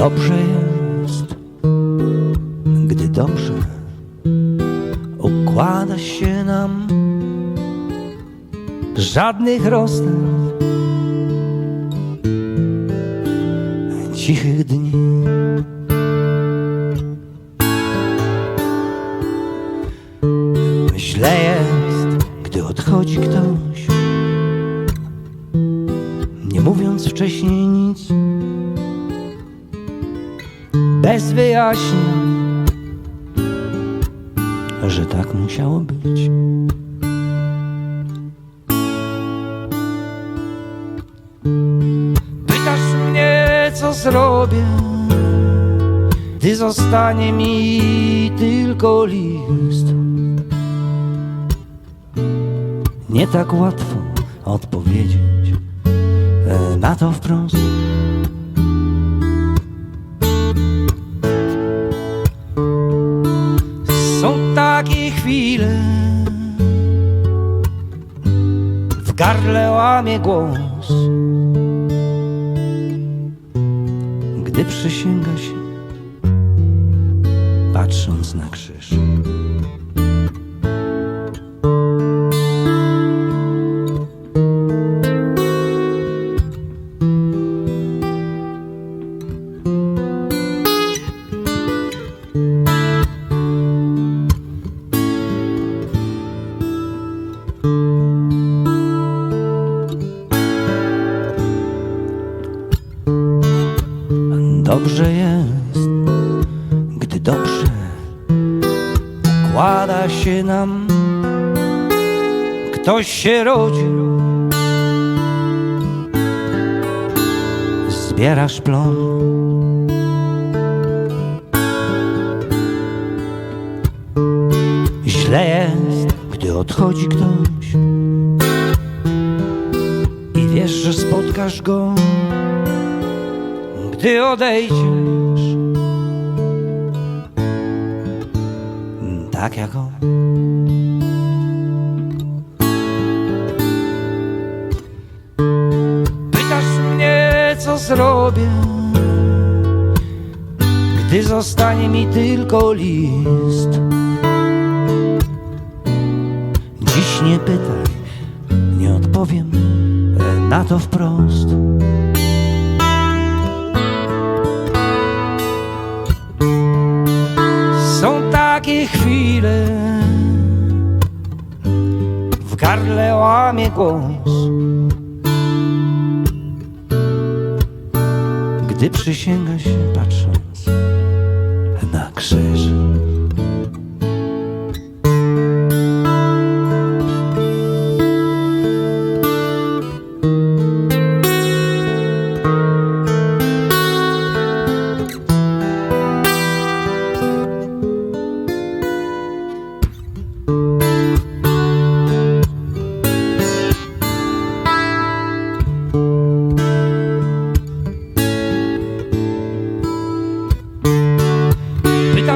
Dobrze jest, gdy dobrze układa się nam żadnych rozstaw, cichych dni. Źle jest, gdy odchodzi ktoś, nie mówiąc wcześniej nic bez wyjaśnień, że tak musiało być. Pytasz mnie, co zrobię, gdy zostanie mi tylko list. Nie tak łatwo odpowiedzieć e, na to wprost. Gardle łamie głos, gdy przysięga się, patrząc na krzyż. Dobrze jest, gdy dobrze układa się nam. Ktoś się rodził, zbierasz plon. Źle jest, gdy odchodzi ktoś i wiesz, że spotkasz go gdy odejdziesz. Tak jak on. Pytasz mnie, co zrobię, gdy zostanie mi tylko list. Dziś nie pytaj, nie odpowiem e, na to wprost. Takie chwile, w gardle łamie głos, gdy przysięga się patrząc na krzyż.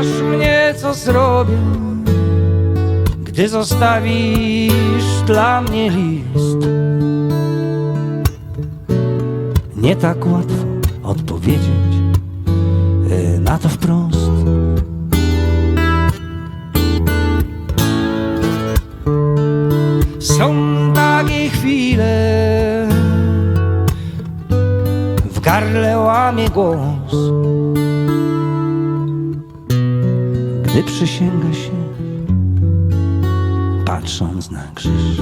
Pytasz mnie, co zrobię, gdy zostawisz dla mnie list. Nie tak łatwo odpowiedzieć e, na to wprost. Są takie chwile, w gardle łamie głos wyprzysięga się, patrząc na krzyż.